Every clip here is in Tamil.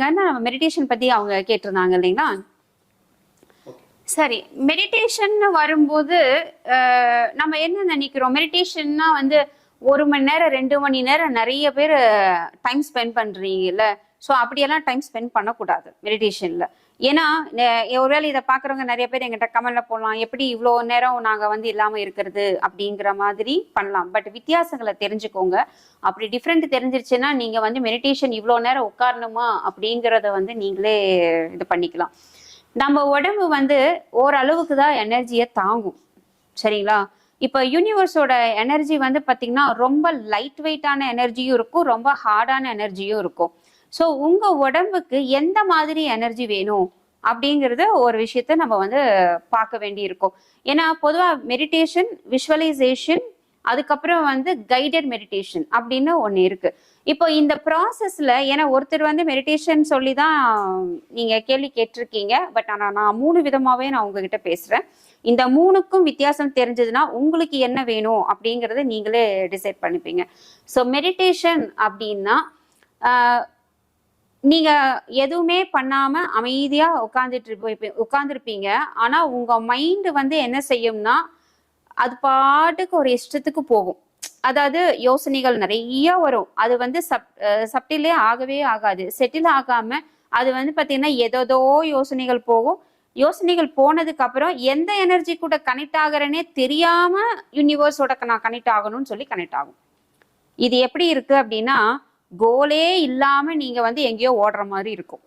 டாபிக் நம்ம மெடிடேஷன் பத்தி அவங்க கேட்டிருந்தாங்க இல்லைங்களா? சரி மெடிடேஷன் வரும்போது நம்ம என்ன நினைக்கிறோம்? மெடிடேஷன்னா வந்து ஒரு மணி நேரம் ரெண்டு மணி நேரம் நிறைய பேர் டைம் ஸ்பெண்ட் பண்றீங்கல்ல. ஸோ அப்படியெல்லாம் டைம் ஸ்பெண்ட் பண்ணக்கூடாது மெடிடேஷன்ல ஏன்னா ஒருவேளை இதை பார்க்குறவங்க நிறைய பேர் எங்கிட்ட கமெண்ட்ல போடலாம். எப்படி இவ்வளோ நேரம் நாங்கள் வந்து இல்லாமல் இருக்கிறது அப்படிங்கிற மாதிரி பண்ணலாம். பட் வித்தியாசங்களை தெரிஞ்சுக்கோங்க. அப்படி டிஃப்ரெண்ட் தெரிஞ்சிருச்சுன்னா நீங்கள் வந்து மெடிடேஷன் இவ்வளோ நேரம் உட்காரணுமா அப்படிங்கிறத வந்து நீங்களே இது பண்ணிக்கலாம். நம்ம உடம்பு வந்து ஓரளவுக்கு தான் எனர்ஜியை தாங்கும். சரிங்களா? இப்போ யூனிவர்ஸோட எனர்ஜி வந்து பார்த்தீங்கன்னா ரொம்ப லைட் வெயிட்டான எனர்ஜியும் இருக்கும் ரொம்ப ஹார்டான எனர்ஜியும் இருக்கும். ஸோ உங்கள் உடம்புக்கு எந்த மாதிரி எனர்ஜி வேணும் அப்படிங்கிறது ஒரு விஷயத்த நம்ம வந்து பார்க்க வேண்டி இருக்கும் ஏன்னா பொதுவாக மெடிடேஷன் விஷுவலைசேஷன் அதுக்கப்புறம் வந்து கைடட் மெடிடேஷன் அப்படின்னு ஒன்று இருக்கு. இப்போ இந்த ப்ராசஸ்ல ஏன்னா ஒருத்தர் வந்து மெடிடேஷன் சொல்லி தான் நீங்க கேள்வி கேட்டிருக்கீங்க. பட் ஆனால் நான் மூணு விதமாவே நான் உங்ககிட்ட பேசுறேன். இந்த மூணுக்கும் வித்தியாசம் தெரிஞ்சதுன்னா உங்களுக்கு என்ன வேணும் அப்படிங்கிறத நீங்களே டிசைட் பண்ணிப்பீங்க. ஸோ மெடிடேஷன் அப்படின்னா நீங்க எதுவுமே பண்ணாம அமைதியா உட்காந்துட்டு உட்காந்துருப்பீங்க ஆனா உங்க மைண்டு வந்து என்ன செய்யும்னா அது பாட்டுக்கு ஒரு இஷ்டத்துக்கு போகும். அதாவது யோசனைகள் நிறைய வரும். அது வந்து சப் சப்டிலே ஆகவே ஆகாது. செட்டில் ஆகாம அது வந்து பாத்தீங்கன்னா ஏதோதோ யோசனைகள் போகும். யோசனைகள் போனதுக்கு அப்புறம் எந்த எனர்ஜி கூட கனெக்ட் ஆகிறேனே தெரியாம யூனிவர்ஸோட நான் கனெக்ட் ஆகணும்னு சொல்லி கனெக்ட் ஆகும். இது எப்படி இருக்கு அப்படின்னா கோலே இல்லாமல் நீங்கள் வந்து எங்கேயோ ஓடுற மாதிரி இருக்கும்.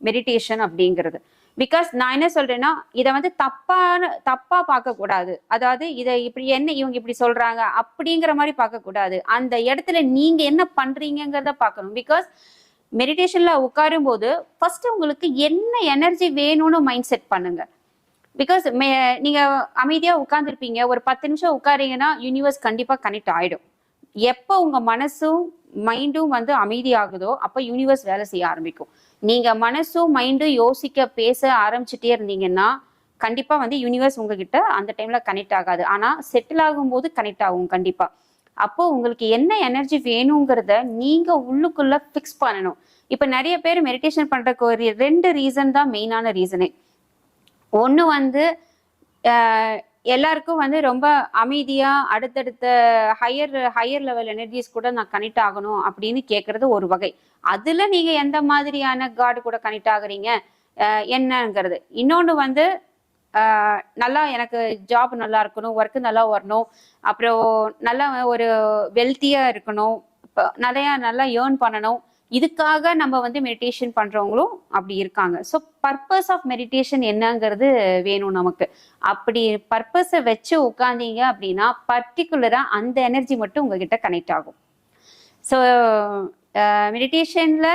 மெடிடேஷன் அப்படிங்கிறது. பிகாஸ் நான் என்ன சொல்றேன்னா இதை வந்து தப்பான தப்பா பார்க்க கூடாது அதாவது இதை இப்படி என்ன இவங்க இப்படி சொல்றாங்க அப்படிங்கிற மாதிரி பார்க்க கூடாது அந்த இடத்துல நீங்க என்ன பண்றீங்கங்கிறத பார்க்கணும். பிகாஸ் மெடிடேஷன்ல உட்காரும் போது ஃபர்ஸ்ட் உங்களுக்கு என்ன எனர்ஜி வேணும்னு மைண்ட் செட் பண்ணுங்க பிகாஸ் நீங்க அமைதியா உட்காந்துருப்பீங்க ஒரு பத்து நிமிஷம் உட்காரீங்கன்னா யூனிவர்ஸ் கண்டிப்பா கனெக்ட் ஆயிடும். எப்போ உங்க மனசும் மைண்டும் வந்து அமைதியாகுதோ அப்போ யூனிவர்ஸ் வேலை செய்ய ஆரம்பிக்கும். நீங்க மனசும் மைண்டும் யோசிக்க பேச ஆரம்பிச்சுட்டே இருந்தீங்கன்னா கண்டிப்பா வந்து யூனிவர்ஸ் உங்ககிட்ட அந்த டைம்ல கனெக்ட் ஆகாது. ஆனா செட்டில் ஆகும்போது கனெக்ட் ஆகும் கண்டிப்பா. அப்போ உங்களுக்கு என்ன எனர்ஜி வேணுங்கிறத நீங்க உள்ளுக்குள்ள ஃபிக்ஸ் பண்ணணும். இப்ப நிறைய பேர் மெடிடேஷன் பண்றதுக்கு ஒரு ரெண்டு ரீசன் தான் மெயினான ரீசனே ஒன்று வந்து எல்லாருக்கும் வந்து ரொம்ப அமைதியா அடுத்தடுத்த ஹையர் ஹையர் லெவல் எனர்ஜிஸ் கூட நான் கனெக்ட் ஆகணும் அப்படின்னு கேட்கறது ஒரு வகை. அதுல நீங்க எந்த மாதிரியான காடு கூட கனெக்ட் ஆகுறீங்க? என்னங்கிறது. இன்னொன்று வந்து நல்லா எனக்கு ஜாப் நல்லா இருக்கணும் ஒர்க்கு நல்லா வரணும். அப்புறம் நல்லா ஒரு வெல்த்தியா இருக்கணும். இப்போ நிறையா நல்லா ஏர்ன் பண்ணணும். இதுக்காக நம்ம வந்து மெடிடேஷன் பண்றவங்களும் அப்படி இருக்காங்க. ஸோ பர்பஸ் ஆஃப் மெடிடேஷன் என்னங்கிறது வேணும் நமக்கு. அப்படி பர்பஸை வச்சு உட்காந்தீங்க அப்படின்னா பர்டிகுலரா அந்த எனர்ஜி மட்டும் உங்ககிட்ட கனெக்ட் ஆகும். ஸோ மெடிடேஷன்ல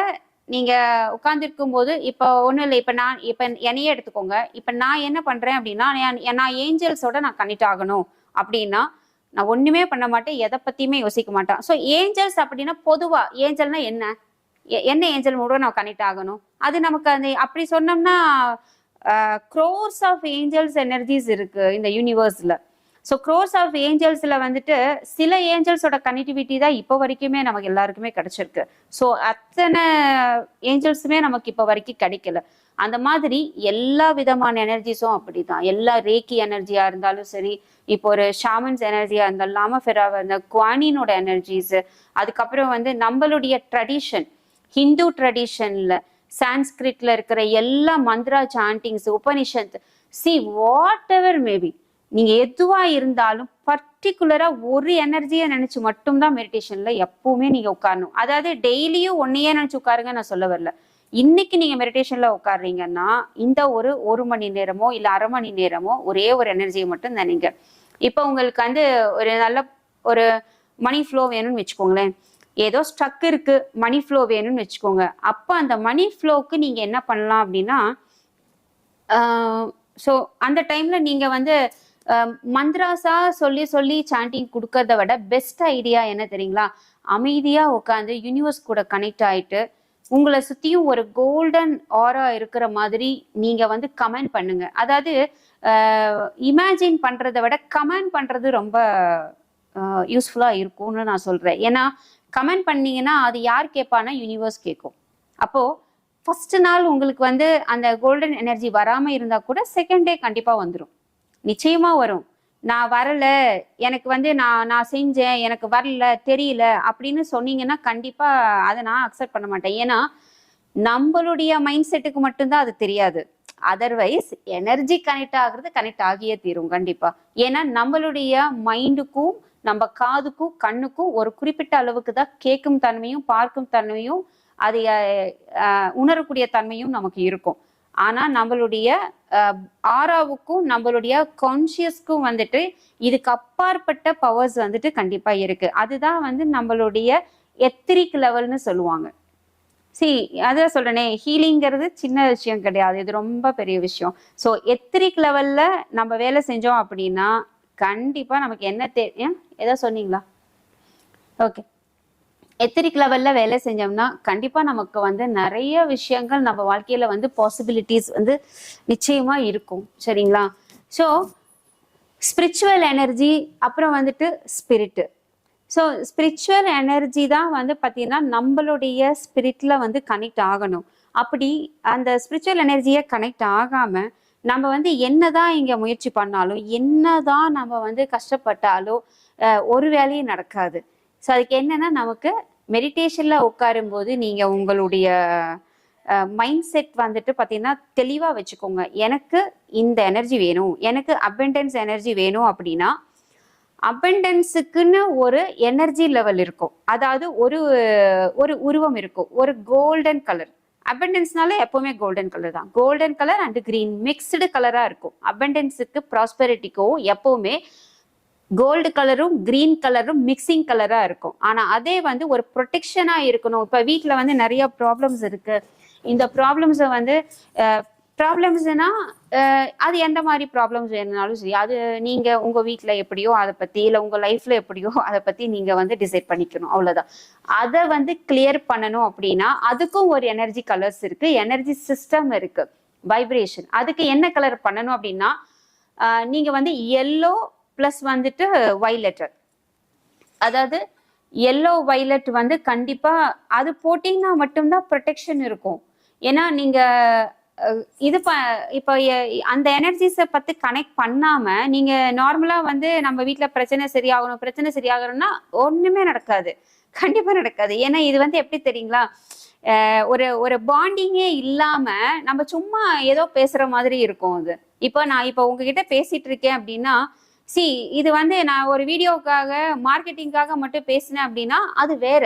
நீங்க உட்கார்ந்துருக்கும் போது இப்போ ஒன்றும் இல்லை இப்போ நான் இப்போ என்னையே எடுத்துக்கோங்க. இப்போ நான் என்ன பண்றேன் அப்படின்னா நான் நான் ஏஞ்சல்ஸோட நான் கனெக்ட் ஆகணும். அப்படின்னா நான் ஒண்ணுமே பண்ண மாட்டேன் எதை பத்தியுமே யோசிக்க மாட்டேன். ஸோ ஏஞ்சல்ஸ் அப்படின்னா பொதுவா ஏஞ்சல்னா என்ன? என்ன ஏஞ்சல் மூடம் நம்ம கனெக்ட் ஆகணும். அது நமக்கு அந்த அப்படி சொன்னோம்னா க்ரோர்ஸ் ஆஃப் ஏஞ்சல்ஸ் எனர்ஜிஸ் இருக்கு இந்த யூனிவர்ஸ்ல ஸோ க்ரோர்ஸ் ஆஃப் ஏஞ்சல்ஸ்ல வந்துட்டு சில ஏஞ்சல்ஸோட கனெக்டிவிட்டி தான் இப்போ வரைக்குமே நமக்கு எல்லாருக்குமே கிடைச்சிருக்கு. ஸோ அத்தனை ஏஞ்சல்ஸுமே நமக்கு இப்போ வரைக்கும் கிடைக்கல. அந்த மாதிரி எல்லா விதமான எனர்ஜிஸும் அப்படிதான். எல்லா ரேக்கி எனர்ஜியா இருந்தாலும் சரி இப்போ ஒரு ஷாமன்ஸ் எனர்ஜியா இருந்தாலும் லாமஃபெரா இருந்தால் குவானினோட எனர்ஜிஸ் அதுக்கப்புறம் வந்து நம்மளுடைய ட்ரெடிஷன் ஹிந்து ட்ரெடிஷன்ல சான்ஸ்கிரிட்ல இருக்கிற எல்லா mantra chantings Upanishad see whatever maybe நீங்க எதுவா இருந்தாலும் பர்டிகுலரா ஒரு எனர்ஜியை நினைச்சு மட்டும்தான் மெடிடேஷன்ல எப்பவுமே நீங்க உட்காரணும். அதாவது டெய்லியும் ஒன்னையே நினைச்சு உட்காருங்க நான் சொல்ல வரல. இன்னைக்கு நீங்க மெடிடேஷன்ல உட்காடுறீங்கன்னா இந்த ஒரு ஒரு மணி நேரமோ இல்ல அரை மணி நேரமோ ஒரே ஒரு எனர்ஜியை மட்டும் நினைங்க. இப்போ உங்களுக்கு வந்து ஒரு நல்ல ஒரு மணி ஃப்ளோ வேணும்னு வச்சுக்கோங்களேன். ஏதோ ஸ்ட்ரக் இருக்கு மணி ஃப்ளோ வேணும்னு வச்சுக்கோங்க. அப்போ அந்த மணி ஃப்ளோக்கு நீங்க என்ன பண்ணலாம் அப்படின்னா ஸோ அந்த டைம்ல நீங்க வந்து மந்த்ராஸா சொல்லி சொல்லி சாண்டிங் கொடுக்கறத விட பெஸ்ட் ஐடியா என்ன தெரியுங்களா? அமைதியா உட்காந்து யூனிவர்ஸ் கூட கனெக்ட் ஆயிட்டு உங்களை சுத்தியும் ஒரு கோல்டன் ஆரா இருக்கிற மாதிரி நீங்க வந்து கமெண்ட் பண்ணுங்க. அதாவது இமேஜின் பண்றதை விட கமெண்ட் பண்றது ரொம்ப யூஸ்ஃபுல்லா இருக்கும்னு நான் சொல்றேன். ஏன்னா கமெண்ட் பண்ணீங்கன்னா அது யார் கேட்பானா யூனிவர்ஸ் கேட்கும் அப்போ ஃபர்ஸ்ட் நாள் உங்களுக்கு வந்து அந்த கோல்டன் எனர்ஜி வராமல் இருந்தால் கூட செகண்ட் டே கண்டிப்பாக வந்துடும் நிச்சயமாக வரும். நான் வரல எனக்கு வந்து நான் நான் செஞ்சேன் எனக்கு வரல தெரியல அப்படின்னு சொன்னீங்கன்னா கண்டிப்பாக அதை நான் அக்செப்ட் பண்ண மாட்டேன். ஏன்னா நம்மளுடைய மைண்ட் செட்டுக்கு மட்டும்தான் அது தெரியாது. அதர்வைஸ் எனர்ஜி கனெக்ட் ஆகுறது கனெக்ட் ஆகியே தீரும் கண்டிப்பாக ஏன்னா நம்மளுடைய மைண்டுக்கும் நம்ம காதுக்கும் கண்ணுக்கும் ஒரு குறிப்பிட்ட அளவுக்கு தான் கேட்கும் தன்மையும் பார்க்கும் தன்மையும் அதை உணரக்கூடிய தன்மையும் நமக்கு இருக்கும். ஆனா நம்மளுடைய ஆறாவுக்கும் நம்மளுடைய கான்சியஸ்க்கும் வந்துட்டு இதுக்கு அப்பாற்பட்ட பவர்ஸ் வந்துட்டு கண்டிப்பா இருக்கு. அதுதான் வந்து நம்மளுடைய எத்திரிக் லெவல்னு சொல்லுவாங்க. சி அதான் சொல்றேனே ஹீலிங்கிறது சின்ன விஷயம் கிடையாது. இது ரொம்ப பெரிய விஷயம். ஸோ எத்திரிக் லெவல்ல நம்ம வேலை செஞ்சோம் அப்படின்னா கண்டிப்பா நமக்கு என்ன தே ஏதாவது சொன்னீங்களா? ஓகே எத்திரிக் லெவல்ல வேலை செஞ்சோம்னா கண்டிப்பா நமக்கு வந்து நிறைய விஷயங்கள் நம்ம வாழ்க்கையில வந்து பாசிபிலிட்டிஸ் வந்து நிச்சயமா இருக்கும். சரிங்களா? ஸோ ஸ்பிரிச்சுவல் எனர்ஜி அப்புறம் வந்துட்டு ஸ்பிரிட்டு ஸோ ஸ்பிரிச்சுவல் எனர்ஜி தான் வந்து பார்த்தீங்கன்னா நம்மளுடைய ஸ்பிரிட்ல வந்து கனெக்ட் ஆகணும். அப்படி அந்த ஸ்பிரிச்சுவல் எனர்ஜியை கனெக்ட் ஆகாமல் நம்ம வந்து என்னதான் இங்க முயற்சி பண்ணாலும் என்னதான் நம்ம வந்து கஷ்டப்பட்டாலும் ஒரு வேலையும் நடக்காது. ஸோ அதுக்கு என்னன்னா நமக்கு மெடிடேஷன்ல உட்காரும் போது நீங்க உங்களுடைய மைண்ட் செட் வந்துட்டு பார்த்தீங்கன்னா தெளிவாக வச்சுக்கோங்க. எனக்கு இந்த எனர்ஜி வேணும். எனக்கு அபெண்டன்ஸ் எனர்ஜி வேணும் அப்படின்னா அபெண்டன்ஸுக்குன்னு ஒரு எனர்ஜி லெவல் இருக்கும். அதாவது ஒரு ஒரு உருவம் இருக்கும். ஒரு கோல்டன் கலர் அபண்டன்ஸ்னால எப்பவுமே கோல்டன் கலர் தான். Golden colour and green mixed கலரா இருக்கும். அபெண்டன்ஸுக்கு ப்ராஸ்பெரிட்டிக்கும் எப்பவுமே கோல்டு கலரும் கிரீன் கலரும் மிக்சிங் கலரா இருக்கும். ஆனா அதே வந்து ஒரு ப்ரொடெக்ஷனா இருக்கணும். இப்ப வீட்டில் வந்து நிறைய ப்ராப்ளம்ஸ் இருக்கு. இந்த ப்ராப்ளம்ஸை வந்து ப்ராப்ளம்ஸ்னா அது எந்த மாதிரி ப்ராப்ளம்ஸ் வேணுனாலும் சரி அது நீங்க உங்க வீட்டில் எப்படியோ அதை பத்தி இல்ல உங்க லைஃப்ல எப்படியோ அதை பத்தி நீங்க வந்து டிசைட் பண்ணிக்கணும் அவ்வளவுதான். அதை வந்து கிளியர் பண்ணணும் அப்படின்னா அதுக்கும் ஒரு எனர்ஜி கலர்ஸ் இருக்கு எனர்ஜி சிஸ்டம் இருக்கு வைப்ரேஷன் அதுக்கு என்ன கலர் பண்ணணும் அப்படின்னா நீங்கள் நீங்க வந்து எல்லோ ப்ளஸ் வந்துட்டு வைலெட்டர் அதாவது எல்லோ வைலட் வந்து கண்டிப்பா அது போட்டீங்கன்னா மட்டும்தான் ப்ரொடெக்ஷன் இருக்கும். ஏன்னா நீங்க இது ப இப்போ அந்த எனர்ஜிஸை பத்தி கனெக்ட் பண்ணாம நீங்க நார்மலா வந்து நம்ம வீட்டில் பிரச்சனை சரியாகணும் பிரச்சனை சரியாகணும்னா ஒண்ணுமே நடக்காது. கண்டிப்பா நடக்காது. ஏன்னா இது வந்து எப்படி தெரியுங்களா? ஒரு ஒரு பாண்டிங்கே இல்லாம நம்ம சும்மா ஏதோ பேசுற மாதிரி இருக்கும் அது. இப்போ நான் இப்போ உங்ககிட்ட பேசிட்டு இருக்கேன் அப்படின்னா சி இது வந்து நான் ஒரு வீடியோக்காக மார்க்கெட்டிங்காக மட்டும் பேசினேன் அப்படின்னா அது வேற.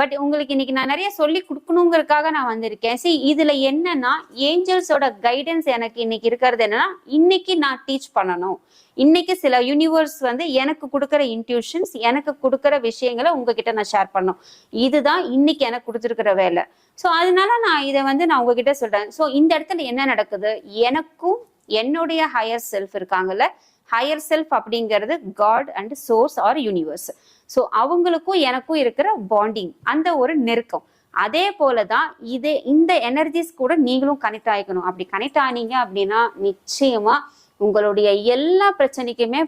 பட் உங்களுக்கு இன்னைக்கு நான் நிறைய சொல்லி கொடுக்கணுங்கிறதுக்காக நான் வந்திருக்கேன். சி இதுல என்னன்னா ஏஞ்சல்ஸோட கைடன்ஸ் எனக்கு இன்னைக்கு இருக்கிறது என்னன்னா இன்னைக்கு நான் டீச் பண்ணணும். இன்னைக்கு சில யூனிவர்ஸ் வந்து எனக்கு கொடுக்குற இன்ட்யூஷன்ஸ் எனக்கு கொடுக்குற விஷயங்களை உங்ககிட்ட நான் ஷேர் பண்ணணும். இதுதான் இன்னைக்கு எனக்கு கொடுத்துருக்கிற வேலை. ஸோ அதனால நான் இதை வந்து நான் உங்ககிட்ட சொல்றேன். ஸோ இந்த இடத்துல என்ன நடக்குது? எனக்கும் என்னுடைய ஹையர் செல்ஃப் இருக்காங்கல்ல ஹையர் செல்ஃப் அப்படிங்கிறது God and source or universe so அவங்களுக்கும் எனக்கும் இருக்கிற பாண்டிங் அந்த ஒரு நெருக்கம். அதே போலதான் இது இந்த எனர்ஜிஸ் கூட நீங்களும் கனெக்ட் ஆகிக்கணும். அப்படி கனெக்ட் ஆனீங்க அப்படின்னா நிச்சயமா உங்களுடைய எல்லா பிரச்சனைக்குமே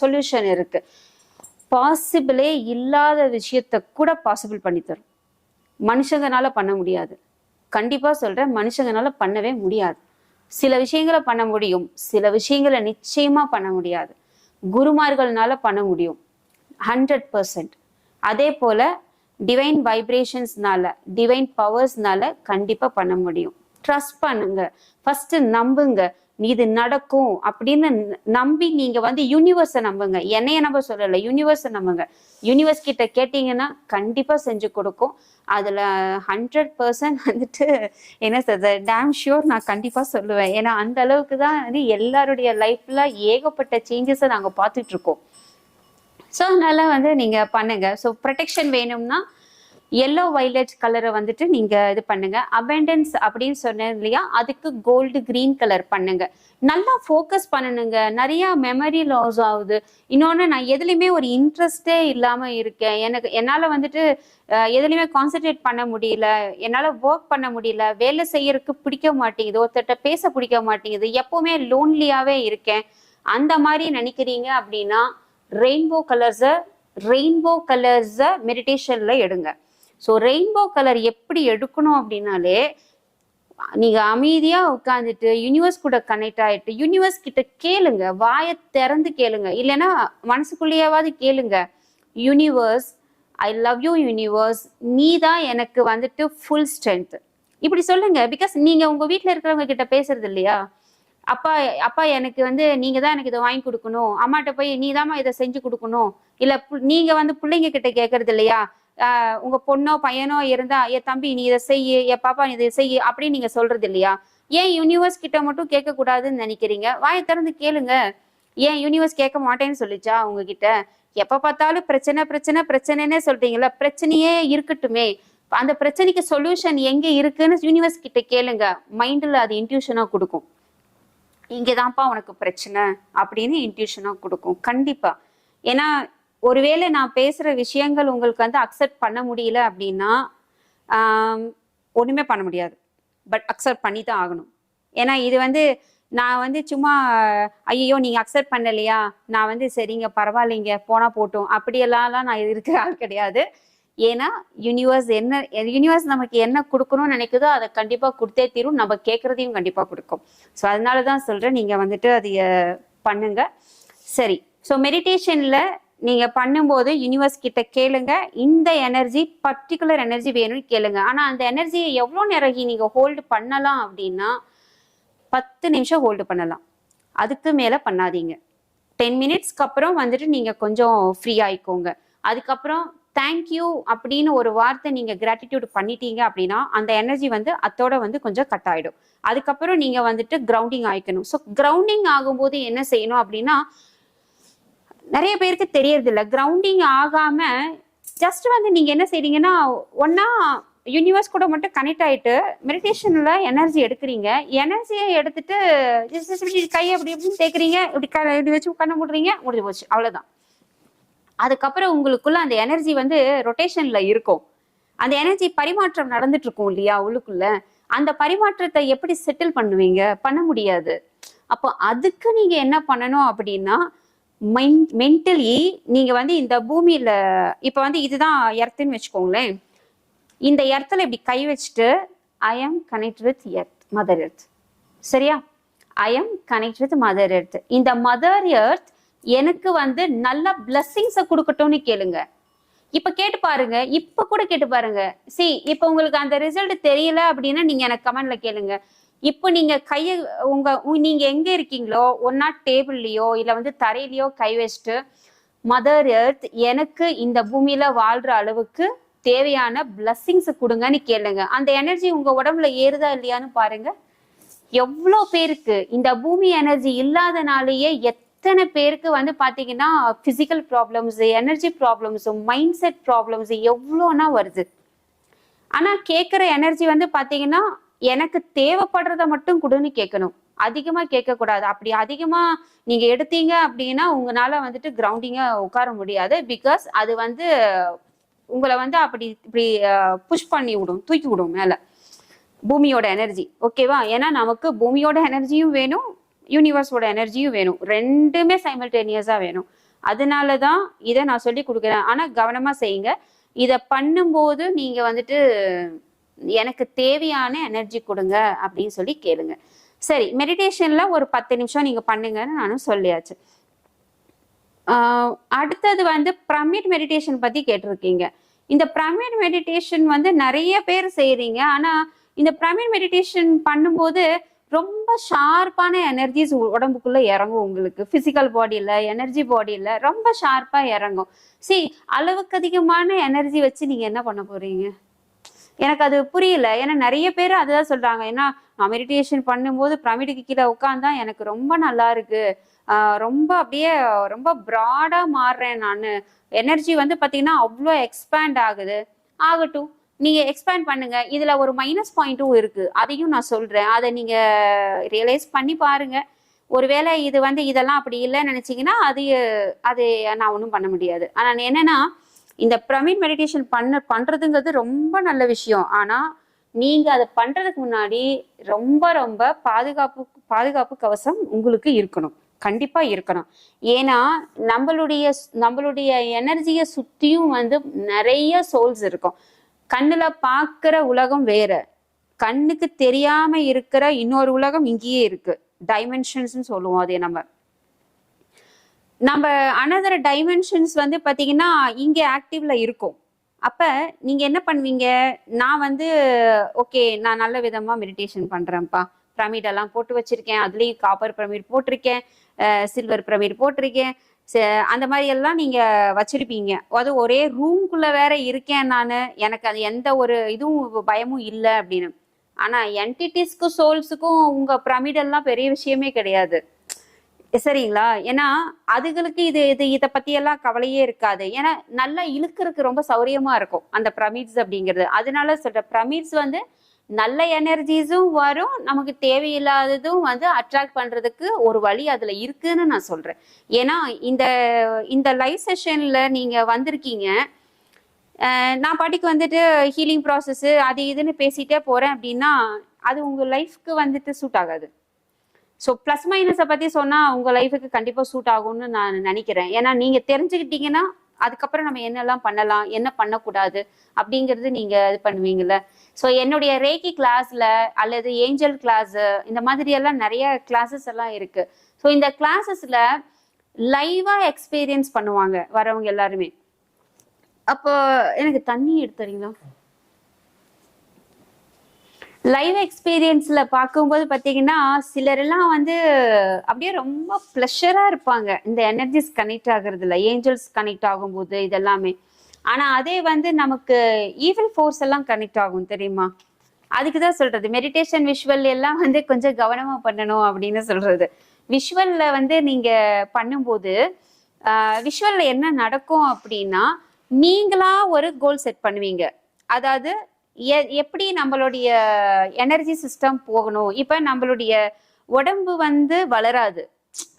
சொல்யூஷன் இருக்கு. பாசிபிளே இல்லாத விஷயத்த கூட பாசிபிள் பண்ணி தரும். மனுஷங்கனால பண்ண முடியாது. கண்டிப்பா சொல்றேன் மனுஷங்கனால பண்ணவே முடியாது. சில விஷயங்களை பண்ண முடியும். சில விஷயங்களை நிச்சயமா பண்ண முடியாது. குருமார்கள்னால பண்ண முடியும். ஹண்ட்ரட் பர்சன்ட் அதே போல டிவைன் வைப்ரேஷன்ஸ்னால டிவைன் பவர்ஸ்னால கண்டிப்பா பண்ண முடியும். ட்ரஸ்ட் பண்ணுங்க. ஃபர்ஸ்ட் நம்புங்க. இது நடக்கும் அப்படின்னு நம்பி நீங்க வந்து யூனிவர்ஸை நம்புங்க. என்னைய நம்ப சொல்லல யூனிவர்ஸை நம்புங்க. யூனிவர்ஸ் கிட்ட கேட்டீங்கன்னா கண்டிப்பா செஞ்சு கொடுக்கும். அதுல ஹண்ட்ரட் பர்சன்ட் வந்துட்டு என்ன சொல்றது டேம் ஷியோர் நான் கண்டிப்பா சொல்லுவேன். ஏன்னா அந்த அளவுக்கு தான் வந்து எல்லாருடைய லைஃப்ல ஏகப்பட்ட சேஞ்சஸை நாங்க பார்த்துட்டு இருக்கோம். ஸோ அதனால வந்து நீங்க பண்ணுங்க. ஸோ ப்ரொடெக்ஷன் வேணும்னா எல்லோ வைலட் கலரை வந்துட்டு நீங்க இது பண்ணுங்க. அபெண்டன்ஸ் அப்படின்னு சொன்னேன் இல்லையா? அதுக்கு கோல்டு கிரீன் கலர் பண்ணுங்க. நல்லா ஃபோக்கஸ் பண்ணணுங்க நிறைய மெமரி லாஸ் ஆகுது. இன்னொன்று நான் எதுலையுமே ஒரு இன்ட்ரெஸ்டே இல்லாமல் இருக்கேன். எனக்கு என்னால் வந்துட்டு எதுலேயுமே எதுலையுமே கான்சென்ட்ரேட் பண்ண முடியல. என்னால் ஒர்க் பண்ண முடியல. வேலை செய்யறதுக்கு பிடிக்க மாட்டேங்குது. ஒருத்தர்கிட்ட பேச பிடிக்க மாட்டேங்குது. எப்போவுமே லோன்லியாகவே இருக்கேன். அந்த மாதிரி நினைக்கிறீங்க அப்படின்னா ரெயின்போ கலர்ஸை ரெயின்போ கலர்ஸை மெடிடேஷனில் எடுங்க. ஸோ ரெயின்போ கலர் எப்படி எடுக்கணும் அப்படின்னாலே நீங்க அமைதியா உட்காந்துட்டு யூனிவர்ஸ் கூட கனெக்ட் ஆயிட்டு யூனிவர்ஸ் கிட்ட கேளுங்க வாயை திறந்து கேளுங்க. இல்லைன்னா மனசுக்குள்ளேயாவது கேளுங்க universe I love you universe நீ தான் எனக்கு வந்துட்டு ஃபுல் ஸ்ட்ரென்த் இப்படி சொல்லுங்க பிகாஸ் நீங்க உங்க வீட்டில் இருக்கிறவங்க கிட்ட பேசுறது இல்லையா? அப்பா அப்பா எனக்கு வந்து நீங்க தான் எனக்கு இதை வாங்கி கொடுக்கணும். அம்மாட்ட போய் நீ இதை செஞ்சு கொடுக்கணும். இல்ல பு- நீங்க வந்து பிள்ளைங்க கிட்ட கேட்கறது இல்லையா? உங்க பொண்ணோ பையனோ இருந்தா ஏ தம்பி நீ இதை செய்யு ஏ பாப்பா நீ இதை செய்யு அப்படின்னு நீங்க சொல்றது இல்லையா? ஏன் யூனிவர்ஸ் கிட்ட மட்டும் கேட்க கூடாதுன்னு நினைக்கிறீங்க? வாயை திறந்து கேளுங்க. ஏன் யூனிவர்ஸ் கேட்க மாட்டேன்னு சொல்லிச்சா உங்ககிட்ட? எப்ப பார்த்தாலும் பிரச்சனை பிரச்சனை பிரச்சனைன்னே சொல்றீங்கல்ல? பிரச்சனையே இருக்கட்டுமே. அந்த பிரச்சனைக்கு சொல்யூஷன் எங்க இருக்குன்னு யூனிவர்ஸ் கிட்ட கேளுங்க. மைண்ட்ல அது இன்ட்யூஷனா கொடுக்கும். இங்கதான்ப்பா உனக்கு பிரச்சனை அப்படின்னு இன்ட்யூஷனா கொடுக்கும். கண்டிப்பா. ஏன்னா ஒருவேளை நான் பேசுற விஷயங்கள் உங்களுக்கு வந்து அக்செப்ட் பண்ண முடியல அப்படின்னா ஒன்றுமே ஒண்ணுமே பண்ண முடியாது. பட் அக்செப்ட் பண்ணி தான் ஆகணும். ஏன்னா இது வந்து நான் வந்து சும்மா ஐயோ நீங்க அக்செப்ட் பண்ணலையா? நான் வந்து சரிங்க பரவாயில்லைங்க போனா போட்டோம். அப்படியெல்லாம் நான் இருக்கிற ஆள் கிடையாது. ஏன்னா யூனிவர்ஸ் என்ன யூனிவர்ஸ் நமக்கு என்ன கொடுக்கணும்னு நினைக்குதோ அதை கண்டிப்பா கொடுத்தே தீரும். நம்ம கேட்கறதையும் கண்டிப்பா கொடுக்கும். ஸோ அதனால தான் சொல்றேன். நீங்க வந்துட்டு அதைய பண்ணுங்க. சரி. ஸோ மெடிடேஷன்ல நீங்க பண்ணும்போது யூனிவர்ஸ் கிட்ட கேளுங்க. இந்த எனர்ஜி பர்டிகுலர் எனர்ஜி வேணும்னு கேளுங்க. ஆனா அந்த எனர்ஜியை எவ்வளோ நேரம் நீங்க ஹோல்டு பண்ணலாம் அப்படின்னா பத்து நிமிஷம் ஹோல்டு பண்ணலாம். அதுக்கு மேல பண்ணாதீங்க. டென் மினிட்ஸ்க்கு அப்புறம் வந்துட்டு நீங்க கொஞ்சம் ஃப்ரீ ஆயிக்கோங்க. அதுக்கப்புறம் தேங்க்யூ அப்படின்னு ஒரு வார்த்தை நீங்க கிராட்டிடியூட் பண்ணிட்டீங்க அப்படின்னா அந்த எனர்ஜி வந்து அத்தோட வந்து கொஞ்சம் கட் ஆயிடும். அதுக்கப்புறம் நீங்க வந்துட்டு கிரவுண்டிங் ஆயிக்கணும். ஸோ கிரவுண்டிங் ஆகும்போது என்ன செய்யணும் அப்படின்னா நிறைய பேருக்கு தெரியறது இல்ல கிரவுண்டிங் ஆகாம ஜஸ்ட் வந்து நீங்க என்ன செய்றீங்கன்னா ஒன்னா யூனிவர்ஸ் கூட மட்டும் கனெக்ட் ஆயிட்டு மெடிடேஷன்ல எனர்ஜி எடுக்கிறீங்க. எனர்ஜியை எடுத்துட்டு இப்படி கையை அப்படி இப்படின்னு தேய்க்கிறீங்க. இப்படி க இப்படி வச்சு உட்காந்து முடிறீங்க. முடிஞ்சு போச்சு. அவ்வளவுதான். அதுக்கப்புறம் உங்களுக்குள்ள அந்த எனர்ஜி வந்து ரொட்டேஷன்ல இருக்கும். அந்த எனர்ஜி பரிமாற்றம் நடந்துட்டு இருக்கும் இல்லையா உள்ளுக்குள்ள? அந்த பரிமாற்றத்தை எப்படி செட்டில் பண்ணுவீங்க? பண்ண முடியாது. அப்போ அதுக்கு நீங்க என்ன பண்ணணும் அப்படின்னா மென்டலி நீங்க வந்து இந்த பூமியில இப்ப வந்து இதுதான் எர்த்துன்னு வச்சுக்கோங்களேன். இந்த எர்த்துல இப்படி கை வச்சுட்டு I am connect with earth mother earth சரியா? I am connect with mother earth இந்த மதர் எர்த் எனக்கு வந்து நல்ல பிளஸ்ஸிங்ஸை கொடுக்கட்டும்னு கேளுங்க. இப்ப கேட்டு பாருங்க இப்ப கூட கேட்டு பாருங்க. சி இப்ப உங்களுக்கு அந்த ரிசல்ட் தெரியல அப்படின்னா நீங்க எனக்கு கமெண்ட்ல கேளுங்க. இப்போ நீங்க கைய உங்க உ- நீங்க எங்க இருக்கீங்களோ ஒன்னா டேபிள்லயோ இல்ல வந்து தரையிலயோ கை வச்சுட்டு மதர் எர்த் எனக்கு இந்த பூமியில வாழ்ற அளவுக்கு தேவையான பிளஸ்ஸிங்ஸ் கொடுங்கன்னு கேளுங்க. அந்த எனர்ஜி உங்க உடம்புல ஏறுதா இல்லையான்னு பாருங்க. எவ்வளோ பேருக்கு இந்த பூமி எனர்ஜி இல்லாதனாலேயே எத்தனை பேருக்கு வந்து பாத்தீங்கன்னா physical problems energy problems mind set problems எவ்வளோனா வருது. ஆனா கேட்குற எனர்ஜி வந்து பாத்தீங்கன்னா எனக்கு தேவைப்படுறத மட்டும் கொடுன்னு கேட்கணும். அதிகமா கேட்க கூடாது அப்படி அதிகமா நீங்க எடுத்தீங்க அப்படின்னா உங்களால வந்துட்டு கிரவுண்டிங்கா உட்கார முடியாது. பிகாஸ் அது வந்து உங்களை வந்து அப்படி இப்படி புஷ் பண்ணி விடும் தூக்கி விடும் மேல. பூமியோட எனர்ஜி ஓகேவா ஏன்னா நமக்கு பூமியோட எனர்ஜியும் வேணும் யூனிவர்ஸோட எனர்ஜியும் வேணும். ரெண்டுமே சைமல்டேனியஸா வேணும். அதனால தான் இதை நான் சொல்லி கொடுக்குறேன். ஆனா கவனமா செய்யுங்க. இதை பண்ணும்போது நீங்க வந்துட்டு எனக்கு தேவையான எனர்ஜி கொடுங்க அப்படின்னு சொல்லி கேளுங்க. சரி மெடிடேஷன்ல ஒரு பத்து நிமிஷம் நீங்க பண்ணுங்கன்னு நானும் சொல்லியாச்சு. ஆஹ் அடுத்தது வந்து பிரமிட் மெடிடேஷன் பத்தி கேட்டிருக்கீங்க. இந்த பிரமிட் மெடிடேஷன் வந்து நிறைய பேர் செய்யறீங்க ஆனா இந்த பிரமிட் மெடிடேஷன் பண்ணும்போது ரொம்ப ஷார்ப்பான எனர்ஜிஸ் உடம்புக்குள்ள இறங்கும் உங்களுக்கு. பிசிக்கல் பாடியில எனர்ஜி பாடியில ரொம்ப ஷார்ப்பா இறங்கும். சி அளவுக்கு அதிகமான எனர்ஜி வச்சு நீங்க என்ன பண்ண போறீங்க? எனக்கு அது புரியல. ஏன்னா நிறைய பேர் அதுதான் சொல்றாங்க. ஏன்னா நான் மெடிடேஷன் பண்ணும்போது பிரமிடுக்கு கீழே உட்காந்தா எனக்கு ரொம்ப நல்லா இருக்கு. ரொம்ப அப்படியே ரொம்ப ப்ராடா மாறுறேன் நான். எனர்ஜி வந்து பாத்தீங்கன்னா அவ்வளோ எக்ஸ்பேண்ட் ஆகுது. ஆகட்டும். நீங்க எக்ஸ்பேண்ட் பண்ணுங்க. இதுல ஒரு மைனஸ் பாயிண்ட்டும் இருக்கு. அதையும் நான் சொல்றேன். அதை நீங்க ரியலைஸ் பண்ணி பாருங்க. ஒருவேளை இது வந்து இதெல்லாம் அப்படி இல்லைன்னு நினைச்சீங்கன்னா அது அது நான் ஒன்றும் பண்ண முடியாது. ஆனால் என்னன்னா இந்த பிரமிட் மெடிடேஷன் பண்ண பண்றதுங்கிறது ரொம்ப நல்ல விஷயம். ஆனா நீங்க அதை பண்றதுக்கு முன்னாடி ரொம்ப ரொம்ப பாதுகாப்பு பாதுகாப்பு கவசம் உங்களுக்கு இருக்கணும். கண்டிப்பா இருக்கணும். ஏன்னா நம்மளுடைய நம்மளுடைய எனர்ஜியை சுத்தியும் வந்து நிறைய சோல்ஸ் இருக்கும். கண்ணுல பாக்குற உலகம் வேற. கண்ணுக்கு தெரியாம இருக்கிற இன்னொரு உலகம் இங்கேயே இருக்கு. டைமென்ஷன்ஸ் சொல்லுவோம் அதே நம்ம. நம்ம அனதர் டைமென்ஷன்ஸ் வந்து பார்த்தீங்கன்னா இங்கே ஆக்டிவ்ல இருக்கும். அப்போ நீங்கள் என்ன பண்ணுவீங்க? நான் வந்து ஓகே நான் நல்ல விதமாக மெடிடேஷன் பண்ணுறேன்ப்பா பிரமிட் எல்லாம் போட்டு வச்சிருக்கேன். அதுலேயும் காப்பர் பிரமிட் போட்டிருக்கேன். சில்வர் பிரமிட் போட்டிருக்கேன். அந்த மாதிரி எல்லாம் நீங்க வச்சிருப்பீங்க. அது ஒரே ரூம்குள்ள வேற இருக்கேன் நான். எனக்கு அது எந்த ஒரு இதுவும் பயமும் இல்லை அப்படின்னு. ஆனா என்டிட்டிஸ்க்கும் சோல்ஸுக்கும் உங்க பிரமிடெல்லாம் பெரிய விஷயமே கிடையாது. சரிங்களா? ஏன்னா அதுகளுக்கு இது இது இதை பற்றியெல்லாம் கவலையே இருக்காது. ஏன்னா நல்லா இழுக்கிறதுக்கு ரொம்ப சௌரியமா இருக்கும் அந்த பிரமிட்ஸ் அப்படிங்கிறது. அதனால சொல்ற பிரமிட்ஸ் வந்து நல்ல எனர்ஜிஸும் வரும் நமக்கு தேவையில்லாததும் வந்து அட்ராக்ட் பண்றதுக்கு ஒரு வழி அதுல இருக்குன்னு நான் சொல்றேன். ஏன்னா இந்த இந்த லைவ் செஷன்ல நீங்க வந்திருக்கீங்க நான் பாட்டிக்கு வந்துட்டு ஹீலிங் ப்ராசஸ் அது இதுன்னு பேசிட்டே போறேன் அப்படின்னா அது உங்க லைஃப்க்கு வந்துட்டு சூட் ஆகாது. ஸோ ப்ளஸ் மைனஸை பற்றி சொன்னால் உங்கள் லைஃபுக்கு கண்டிப்பாக சூட் ஆகும்னு நான் நினைக்கிறேன். ஏன்னா நீங்கள் தெரிஞ்சுக்கிட்டீங்கன்னா அதுக்கப்புறம் நம்ம என்னெல்லாம் பண்ணலாம் என்ன பண்ணக்கூடாது அப்படிங்கிறது நீங்கள் இது பண்ணுவீங்கல்ல. ஸோ என்னுடைய ரேக்கி கிளாஸில் அல்லது ஏஞ்சல் கிளாஸ் இந்த மாதிரி எல்லாம் நிறைய கிளாஸஸ் எல்லாம் இருக்கு. ஸோ இந்த கிளாஸஸில் லைவாக எக்ஸ்பீரியன்ஸ் பண்ணுவாங்க வரவங்க எல்லாருமே. அப்போ எனக்கு தண்ணி எடுத்துறீங்களா லைவ் எக்ஸ்பீரியன்ஸில் பார்க்கும்போது பார்த்தீங்கன்னா சிலரெல்லாம் வந்து அப்படியே ரொம்ப ப்ளஷராக இருப்பாங்க. இந்த எனர்ஜிஸ் கனெக்ட் ஆகுறதுல ஏஞ்சல்ஸ் கனெக்ட் ஆகும்போது இதெல்லாமே. ஆனால் அதே வந்து நமக்கு ஈவில் ஃபோர்ஸ் எல்லாம் கனெக்ட் ஆகும் தெரியுமா? அதுக்கு தான் சொல்கிறது மெடிடேஷன் விஷுவல் எல்லாம் வந்து கொஞ்சம் கவனமாக பண்ணணும் அப்படின்னு சொல்கிறது விஷுவலில் வந்து நீங்கள் பண்ணும்போது விஷுவலில் என்ன நடக்கும் அப்படின்னா நீங்களா ஒரு கோல் செட் பண்ணுவீங்க. அதாவது எப்படி நம்மளுடைய எனர்ஜி சிஸ்டம் போகணும்? இப்ப நம்மளுடைய உடம்பு வந்து வளராது.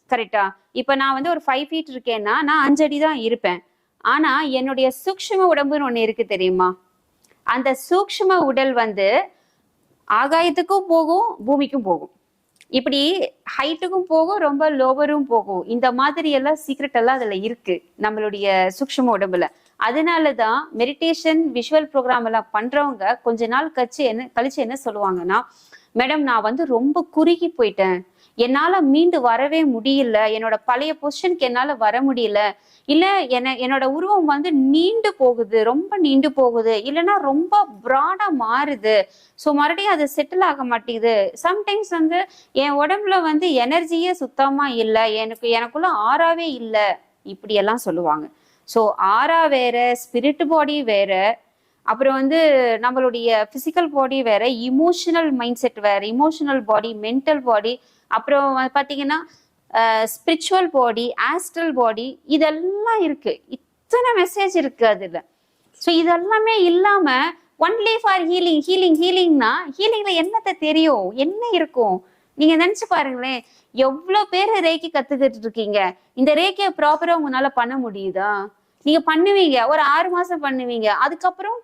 கரெக்டா இப்ப நான் வந்து ஒரு ஃபைவ் ஃபீட் இருக்கேன்னா நான் அஞ்சு அடி தான் இருப்பேன். ஆனா என்னுடைய சூக்ஷ்ம உடம்புன்னு ஒண்ணு இருக்கு தெரியுமா? அந்த சூக்ஷ்ம உடல் வந்து ஆகாயத்துக்கும் போகும் பூமிக்கும் போகும். இப்படி ஹைட்டுக்கும் போகும் ரொம்ப லோவரும் போகும். இந்த மாதிரி எல்லாம் சீக்ரெட் எல்லாம் அதுல இருக்கு நம்மளுடைய சூக்ஷ்ம உடம்புல. அதனால தான் மெடிடேஷன் விஷுவல் ப்ரோக்ராம் எல்லாம் பண்றவங்க கொஞ்ச நாள் கழிச்சு என்ன கழிச்சு என்ன சொல்லுவாங்கன்னா மேடம் நான் வந்து ரொம்ப குறுகி போயிட்டேன். என்னால மீண்டு வரவே முடியல. என்னோட பழைய பொசிஷனுக்கு என்னால வர முடியல. இல்ல என்ன என்னோட உருவம் வந்து நீண்டு போகுது. ரொம்ப நீண்டு போகுது. இல்லைன்னா ரொம்ப ப்ராடா மாறுது. ஸோ மறுபடியும் அது செட்டில் ஆக மாட்டேங்குது. சம்டைம்ஸ் வந்து என் உடம்புல வந்து எனர்ஜியே சுத்தமா இல்லை. எனக்கு எனக்குள்ள ஆறாவே இல்லை. இப்படியெல்லாம் சொல்லுவாங்க. ஸோ ஆறா வேற ஸ்பிரிட் பாடி வேற அப்புறம் வந்து நம்மளுடைய ஃபிசிக்கல் பாடி வேற இமோஷனல் மைண்ட் செட் வேற இமோஷனல் பாடி மென்டல் பாடி அப்புறம் பார்த்தீங்கன்னா ஸ்பிரிச்சுவல் பாடி ஆஸ்ட்ரல் பாடி இதெல்லாம் இருக்கு. இத்தனை மெசேஜ் இருக்கு அதுல. ஸோ இதெல்லாமே இல்லாம ஒன்லி ஃபார் ஹீலிங் ஹீலிங் ஹீலிங்னா ஹீலிங்ல என்னத்தை தெரியும்? என்ன இருக்கும்? நீங்க நினைச்சு பாருங்களேன். எவ்வளவு பேர் ரேக்கி கத்துக்கிட்டு இருக்கீங்க? இந்த ரேக்கியை ப்ராப்பரா உங்களால பண்ண முடியுதா? நீங்க பண்ணுவீங்க ஒரு ஆறு மாசம் பண்ணுவீங்க. அதுக்கப்புறம்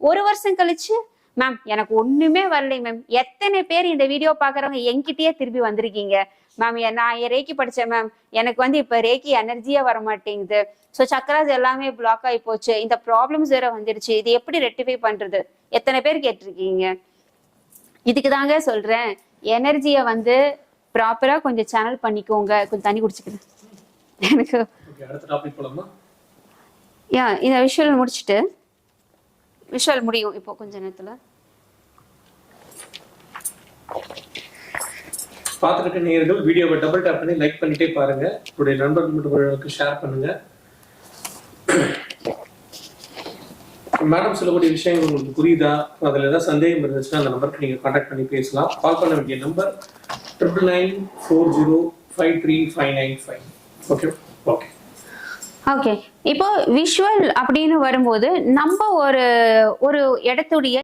ஒரு வருஷம் கழிச்சு மேம் எனக்கு ஒண்ணுமே வரலை மேம் எத்தனை பேர் இந்த வீடியோ பாக்குறவங்க என்கிட்டயே திருப்பி வந்திருக்கீங்க? மேம் நான் ரேக்கி படிச்சேன் மேம் எனக்கு வந்து இப்ப ரேக்கி எனர்ஜியா வர மாட்டேங்குது ஸோ சக்கராஸ் எல்லாமே பிளாக் ஆகி போச்சு. இந்த ப்ராப்ளம்ஸ் வேற வந்துடுச்சு இது எப்படி ரெக்டிஃபை பண்றது? எத்தனை பேர் கேட்டிருக்கீங்க? இதுக்கு தாங்க சொல்றேன். எனர்ஜியை வந்து ப்ராப்பரா கொஞ்சம் சேனல் பண்ணிக்கோங்க. கொஞ்சம் தண்ணி குடிச்சுக்கிறேன். எனக்கு யா இந்த விஷுவல் முடிச்சுட்டு. விஷுவல் முடியும் இப்போ கொஞ்ச நேரத்தில். பார்த்துருக்க நேர்கள் வீடியோவை டபுள் டேப் பண்ணி லைக் பண்ணிட்டே பாருங்க. உங்களுடைய நண்பர்கள் மட்டும் ஷேர் பண்ணுங்க. மேடம் சொல்லக்கூடிய விஷயங்கள் உங்களுக்கு புரியுதா? அதில் ஏதாவது சந்தேகம் இருந்துச்சுன்னா அந்த நம்பருக்கு நீங்கள் காண்டாக்ட் பண்ணி பேசலாம். கால் பண்ண வேண்டிய number triple nine four zero five three five nine five okay okay okay இப்போ விஷுவல் அப்படின்னு வரும்போது நம்ம ஒரு ஒரு இடத்துடைய